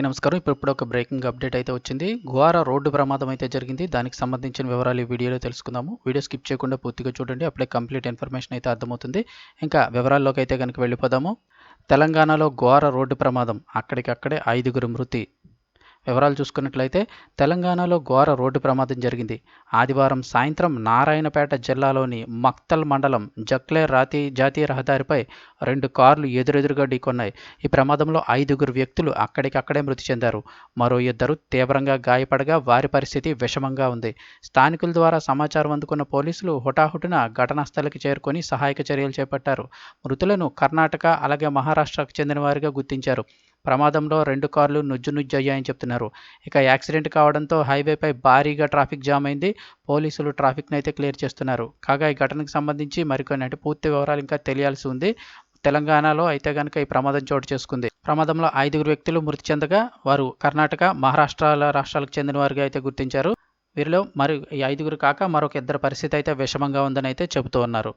నమస్కారం. ఇప్పుడు ఇప్పుడు ఒక బ్రేకింగ్ అప్డేట్ అయితే వచ్చింది. గువారా రోడ్డు ప్రమాదం అయితే జరిగింది. దానికి సంబంధించిన వివరాలు ఈ వీడియోలో తెలుసుకుందాము. వీడియో స్కిప్ చేయకుండా పూర్తిగా చూడండి. అప్పుడే కంప్లీట్ ఇన్ఫర్మేషన్ అయితే అర్థమవుతుంది. ఇంకా వివరాల్లోకి అయితే కనుక వెళ్ళిపోదాము. తెలంగాణలో ఘోర రోడ్డు ప్రమాదం. అక్కడికక్కడే ఐదుగురు మృతి వివరాలు చూసుకున్నట్లయితే తెలంగాణలో ఘోర రోడ్డు ప్రమాదం జరిగింది. ఆదివారం సాయంత్రం నారాయణపేట జిల్లాలోని మక్తల్ మండలం జక్లే రాతి జాతీయ రహదారిపై రెండు కార్లు ఎదురెదురుగా ఢీకొన్నాయి. ఈ ప్రమాదంలో ఐదుగురు వ్యక్తులు అక్కడికక్కడే మృతి చెందారు. మరో ఇద్దరు తీవ్రంగా గాయపడగా వారి పరిస్థితి విషమంగా ఉంది. స్థానికుల ద్వారా సమాచారం అందుకున్న పోలీసులు హుటాహుటిన ఘటనా స్థలికి చేరుకొని సహాయక చర్యలు చేపట్టారు. మృతులను కర్ణాటక అలాగే మహారాష్ట్రకు చెందిన వారిగా గుర్తించారు. ప్రమాదంలో రెండు కార్లు నుజ్జు నుజ్జు అయ్యాయని చెప్తున్నారు. ఇక యాక్సిడెంట్ కావడంతో హైవేపై భారీగా ట్రాఫిక్ జామ్ అయింది. పోలీసులు ట్రాఫిక్ని అయితే క్లియర్ చేస్తున్నారు. కాగా ఈ ఘటనకు సంబంధించి మరికొన్ని అంటే పూర్తి వివరాలు ఇంకా తెలియాల్సి ఉంది. తెలంగాణలో అయితే కనుక ఈ ప్రమాదం చోటు చేసుకుంది. ప్రమాదంలో ఐదుగురు వ్యక్తులు మృతి చెందగా వారు కర్ణాటక మహారాష్ట్రాల రాష్ట్రాలకు చెందిన వారిగా అయితే గుర్తించారు. వీరిలో మరి ఈ ఐదుగురు కాక మరొక ఇద్దరు పరిస్థితి అయితే విషమంగా ఉందని అయితే చెబుతూ ఉన్నారు.